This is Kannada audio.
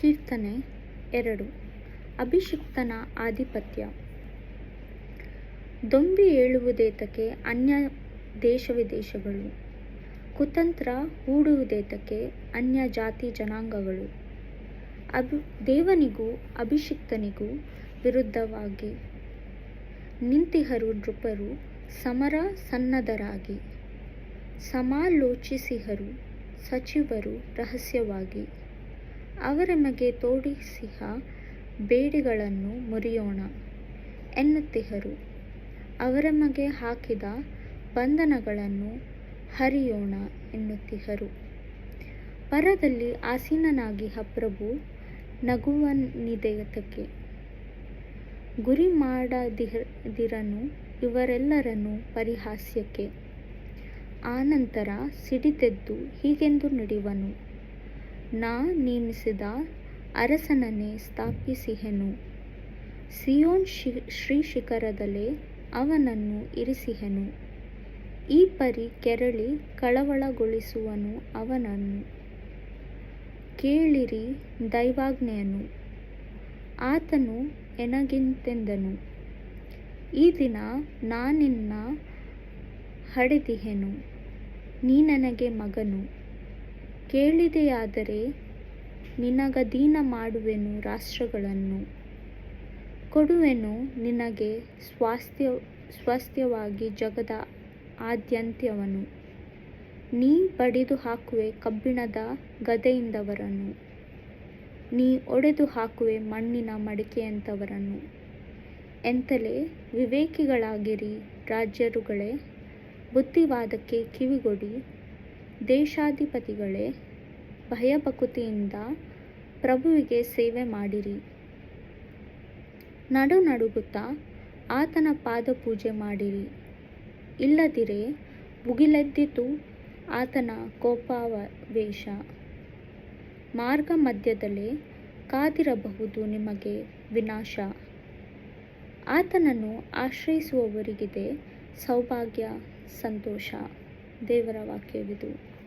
ಕೀರ್ತನೆ ಎರಡು. ಅಭಿಷಿಕ್ತನ ಆಧಿಪತ್ಯ. ದೊಂಬಿ ಏಳುವುದೇತಕ್ಕೆ ಅನ್ಯ ದೇಶ ವಿದೇಶಗಳು ಕುತಂತ್ರ ಹೂಡುವುದೇತಕ್ಕೆ ಅನ್ಯ ಜಾತಿ ಜನಾಂಗಗಳು. ಅಭಿ, ದೇವನಿಗೂ ಅಭಿಷಿಕ್ತನಿಗೂ ವಿರುದ್ಧವಾಗಿ. ನಿಂತಿಹರು ನೃಪರು ಸಮರ ಸನ್ನದರಾಗಿ. ಸಮಾಲೋಚಿಸಿಹರು ಸಚಿವರು ರಹಸ್ಯವಾಗಿ. ಅವರೆಮಗೆ ತೋಡಿಸಿಹ ಬೇಡಿಗಳನ್ನು ಮುರಿಯೋಣ ಎನ್ನುತ್ತಿಹರು. ಅವರಮಗೆ ಹಾಕಿದ ಬಂಧನಗಳನ್ನು ಹರಿಯೋಣ ಎನ್ನುತ್ತಿಹರು. ಪರದಲ್ಲಿ ಆಸೀನನಾಗಿಹ ಪ್ರಭು ಗುರಿ ಮಾಡದಿರನು ಇವರೆಲ್ಲರನ್ನು ಪರಿಹಾಸ್ಯಕ್ಕೆ. ಆನಂತರ ಸಿಡಿದೆದ್ದು ಹೀಗೆಂದು ನುಡಿವನು. ನಾ ನೇಮಿಸಿದ ಅರಸನನ್ನೇ ಸ್ಥಾಪಿಸಿಹೆನು. ಸಿಯೋನ್ ಶಿ ಶ್ರೀ ಶ್ರೀಶಿಖರದಲ್ಲೇ ಅವನನ್ನು ಇರಿಸಿಹೆನು. ಈ ಪರಿ ಕೆರಳಿ ಕಳವಳಗೊಳಿಸುವನು ಅವನನ್ನು. ಕೇಳಿರಿ ದೈವಾಜ್ಞೆಯನು ಆತನು ಎನಗಿಂತೆಂದನು? ಈ ದಿನ ನಾನಿನ್ನ ಹಡೆದಿಹೆನು. ನೀ ನನಗೆ ಮಗನು. ಕೇಳಿದೆಯಾದರೆ ನಿನಗಧೀನ ಮಾಡುವೆನು ರಾಷ್ಟ್ರಗಳನ್ನು. ಕೊಡುವೆನು ನಿನಗೆ ಸ್ವಾಸ್ಥ್ಯ, ಸ್ವಾಸ್ಥ್ಯವಾಗಿ ಜಗದ ಆದ್ಯಂತ್ಯವನು. ನೀ ಬಡಿದು ಹಾಕುವೆ ಕಬ್ಬಿಣದ ಗದೆಯಿಂದವರನ್ನು. ನೀ ಒಡೆದು ಹಾಕುವೆ ಮಣ್ಣಿನ ಮಡಿಕೆಯಂಥವರನ್ನು ಎಂತಲೇ ವಿವೇಕಿಗಳಾಗಿರಿ ರಾಜ್ಯರುಗಳೇ ಬುದ್ಧಿವಾದಕ್ಕೆ ಕಿವಿಗೊಡಿ. ದೇಶಾಧಿಪತಿಗಳೇ, ಭಯಭಕ್ತಿಯಿಂದ ಪ್ರಭುವಿಗೆ ಸೇವೆ ಮಾಡಿರಿ. ನಡುನಡುಗುತ್ತಾ ಆತನ ಪಾದಪೂಜೆ ಮಾಡಿರಿ. ಇಲ್ಲದಿರೆ ಮುಗಿಲೆದ್ದಿತು ಆತನ ಕೋಪಾವೇಶ. ಮಾರ್ಗ ಮಧ್ಯದಲ್ಲೇ ಕಾದಿರಬಹುದು ನಿಮಗೆ ವಿನಾಶ. ಆತನನ್ನು ಆಶ್ರಯಿಸುವವರಿಗಿದೆ ಸೌಭಾಗ್ಯ, ಸಂತೋಷ. ದೇವರ ವಾಕ್ಯವಿದು.